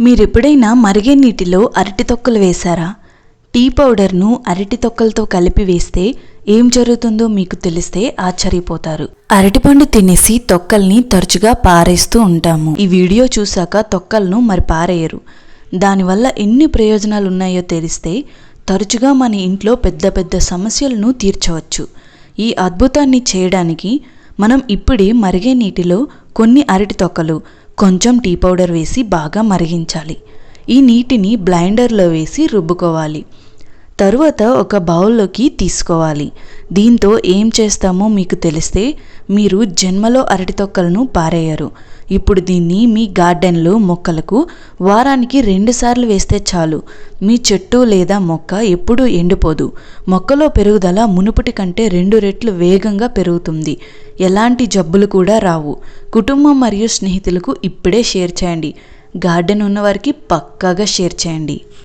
మీరెప్పుడైనా మరిగే నీటిలో అరటి తొక్కలు వేశారా? టీ పౌడర్ను అరటి తొక్కలతో కలిపి వేస్తే ఏం జరుగుతుందో మీకు తెలిస్తే ఆశ్చర్యపోతారు. అరటిపండు తినేసి తొక్కల్ని తరచుగా పారేస్తూ ఉంటాము. ఈ వీడియో చూశాక తొక్కలను మరి పారేయరు. దానివల్ల ఎన్ని ప్రయోజనాలు ఉన్నాయో తెలిస్తే తరచుగా మన ఇంట్లో పెద్ద పెద్ద సమస్యలను తీర్చవచ్చు. ఈ అద్భుతాన్ని చేయడానికి మనం ఇప్పుడే మరిగే నీటిలో కొన్ని అరటి తొక్కలు కొంచెం టీ పౌడర్ వేసి బాగా మరిగించాలి. ఈ నీటిని బ్లైండర్లో వేసి రుబ్బుకోవాలి. తరువాత ఒక బౌల్లోకి తీసుకోవాలి. దీంతో ఏం చేస్తామో మీకు తెలిస్తే మీరు జన్మలో అరటి తొక్కలను పారేయరు. ఇప్పుడు దీన్ని మీ గార్డెన్లో మొక్కలకు వారానికి రెండుసార్లు వేస్తే చాలు. మీ చెట్టు లేదా మొక్క ఎప్పుడూ ఎండిపోదు. మొక్కలో పెరుగుదల మునుపటి కంటే రెండు రెట్లు వేగంగా పెరుగుతుంది. ఎలాంటి జబ్బులు కూడా రావు. కుటుంబం మరియు స్నేహితులకు ఇప్పుడే షేర్ చేయండి. గార్డెన్ ఉన్నవారికి పక్కాగా షేర్ చేయండి.